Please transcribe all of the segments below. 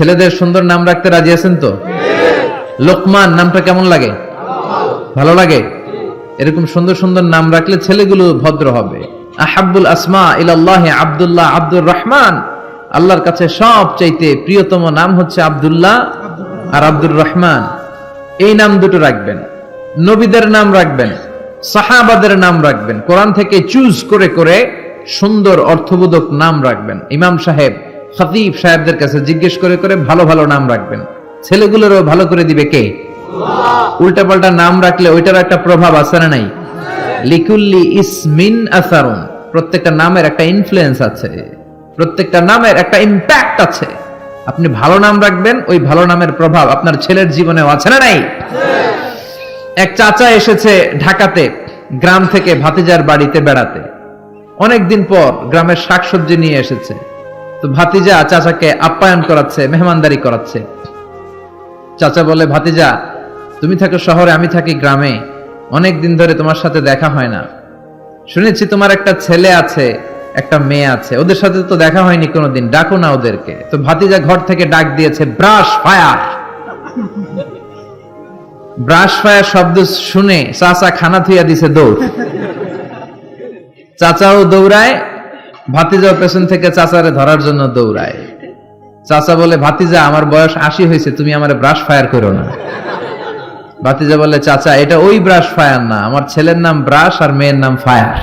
ছেলেদের সুন্দর নাম রাখতে রাজি আছেন তো? লোকমান, নামটা কেমন লাগে? ভালো লাগে? এরকম সুন্দর সুন্দর নাম রাখলে ছেলেগুলো ভদ্র হবে। আহাব্বুল আসমা ইলাল্লাহ আব্দুল্লাহ আব্দুর রহমান। আল্লাহর কাছে সব চাইতে প্রিয়তম নাম হচ্ছে আব্দুল্লাহ আর আব্দুর রহমান। এই নাম দুটো রাখবেন। নবীদের নাম রাখবেন, সাহাবাদের নাম রাখবেন। কোরআন থেকে চুজ করে করে সুন্দর অর্থবোধক নাম রাখবেন। ইমাম সাহেব খতিব সাহেবদের কাছে জিজ্ঞেস করে করে ভালো ভালো নাম রাখবেন। ছেলেগুলোরও ভালো করে দিবে কে? উল্টাপাল্টা নাম রাখলে ওইটার একটা প্রভাব আছে না নাই? লিকুল্লি ইসমিন আসারুন। প্রত্যেকটা নামের একটা ইনফ্লুয়েন্স আছে। প্রত্যেকটা নামের একটা ইম্প্যাক্ট আছে। আপনি ভালো নাম রাখবেন, ওই ভালো নামের প্রভাব আপনার ছেলের জীবনেও আছে না নাই? এক চাচা এসেছে ঢাকাতে, গ্রাম থেকে ভাতিজার বাড়িতে বেড়াতে। অনেকদিন পর গ্রামের শাকসবজি নিয়ে এসেছে। তো ভাতিজা চাচাকে আপ্যায়ন করাচ্ছে, মেহমানদারি করাচ্ছে। চাচা বলে, ভাতিজা, তুমি থাকো শহরে, আমি থাকি গ্রামে। অনেক দিন ধরে তোমার সাথে দেখা হয় না। শুনেছি তোমার একটা ছেলে আছে, একটা মেয়ে আছে। ওদের সাথে তো দেখা হয়নি কোনোদিন, ডাকো না ওদেরকে। তো ভাতিজা ঘর থেকে ডাক দিয়েছে, ব্রাশ ফায়ার! ব্রাশ ফায়ার শব্দ শুনে চাচা খানা থুইয়া দিছে দৌড়। চাচাও দৌড়ায় ভাতিজাও পেছন থেকে চাচারে ধরার জন্য দৌড়ায়। চাচা বলে ভাতিজা আমার বয়স আশি হয়েছে তুমি আমার ব্রাশ ফায়ার করো না। ভাতিজা বলে চাচা এটা ওই ব্রাশ ফায়ার না আমার ছেলের নাম ব্রাশ আর মেয়ের নাম ফায়ার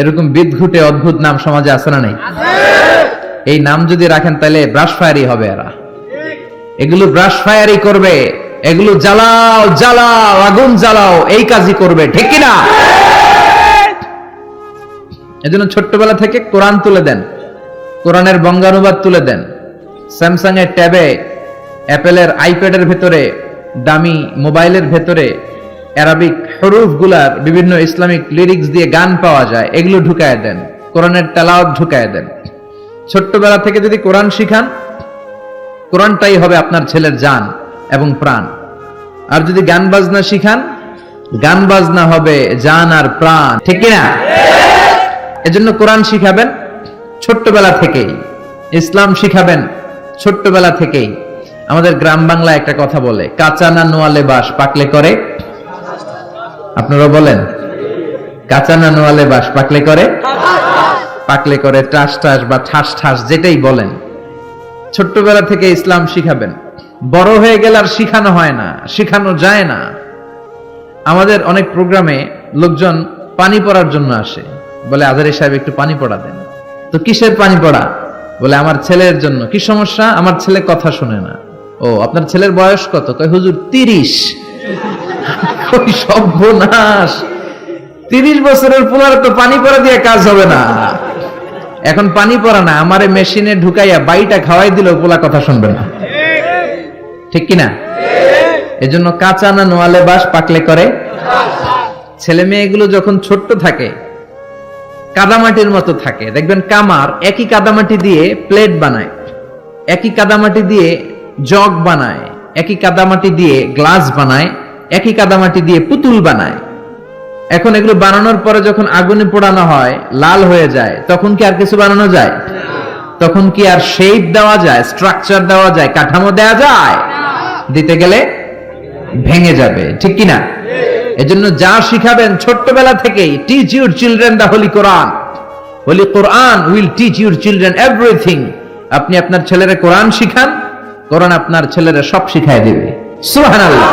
এরকম বিদঘুটে অদ্ভুত নাম সমাজে আছে না নাই? এই নাম যদি রাখেন তাহলে ব্রাশ ফায়ারই হবে এরা। এগুলো ব্রাশ ফায়ারই করবে এগুলো জ্বালাও জ্বালাও আগুন জ্বালাও এই কাজই করবে ঠিক কিনা? এজন্য ছোট্টবেলা থেকে কোরআন তুলে দেন, কোরআনের বঙ্গানুবাদ তুলে দেন। স্যামসাং এর ট্যাবে, অ্যাপেলের আইপ্যাডের ভেতরে, দামি মোবাইলের ভেতরে, অ্যারাবিক হরুফগুলার বিভিন্ন ইসলামিক লিরিক্স দিয়ে গান পাওয়া যায়, এগুলো ঢুকায় দেন, কোরআনের তেলাওয়াত ঢুকায় দেন। ছোট্টবেলা থেকে যদি কোরআন শিখান, কোরআনটাই হবে আপনার ছেলের যান এবং প্রাণ। আর যদি গান বাজনা শিখান, গান বাজনা হবে জান আর প্রাণ, ঠিক না এজন্য কোরআন শিখাবেন ছোট্টবেলা থেকেই, ইসলাম শিখাবেন ছোট্টবেলা থেকেই। আমাদের গ্রাম বাংলা একটা কথা বলে, কাঁচা না নোয়ালে বাস পাকলে করে? আপনারা বলেন, কাঁচা না নোয়ালে বাস পাকলে করে? পাকলে করে টাস টাস বা ঠাস ঠাস যেটাই বলেন। ছোট্টবেলা থেকে ইসলাম শিখাবেন। বড় হয়ে গেলে আর শিখানো হয় না, শিখানো যায় না। আমাদের অনেক প্রোগ্রামে লোকজন পানি পড়ার জন্য আসে। বলে আজারি সাহেব, একটু পানি পড়া দেন। তো কিসের পানি পড়া? বলে, আমার ছেলের জন্য। কি সমস্যা? আমার ছেলে কথা শুনে না। ও, আপনার ছেলের বয়স কত? কয়, হুজুর, তিরিশ। সর্বনাশ! তিরিশ বছরের পোলার তো পানি পড়া দিয়ে কাজ হবে না। এখন পানি পড়া না, আমারে মেশিনে ঢুকাইয়া বাইটা খাওয়াই দিলেও পোলা কথা শুনবে না। ঠিক কিনা? এজন্য কাঁচা না নোয়ালে বাস পাকলে করে? ছেলে মেয়েগুলো যখন ছোট্ট থাকে কাদামাটির মতো থাকে। দেখবেন কামার একই কাদামাটি দিয়ে প্লেট বানায়, একই কাদামাটি দিয়ে জগ বানায়, একই কাদামাটি দিয়ে গ্লাস বানায়, একই কাদামাটি দিয়ে পুতুল বানায়। এখন এগুলো বানানোর পরে যখন আগুনে পোড়ানো হয়, লাল হয়ে যায়, তখন কি আর কিছু বানানো যায়? তখন কি আর শেপ দেওয়া যায় স্ট্রাকচার দেওয়া যায়, কাঠামো দেওয়া যায়? দিতে গেলে ভেঙে যাবে, ঠিক কিনা? এজন্য যা শিখাবেন ছোট্টবেলা থেকেই teach your children the holy Quran holy Quran will teach your children everything আপনি আপনার ছেলেরা কোরআন শিখান কোরআন আপনার ছেলেরা সব শিখাই দেবে। সুবহানাল্লাহ।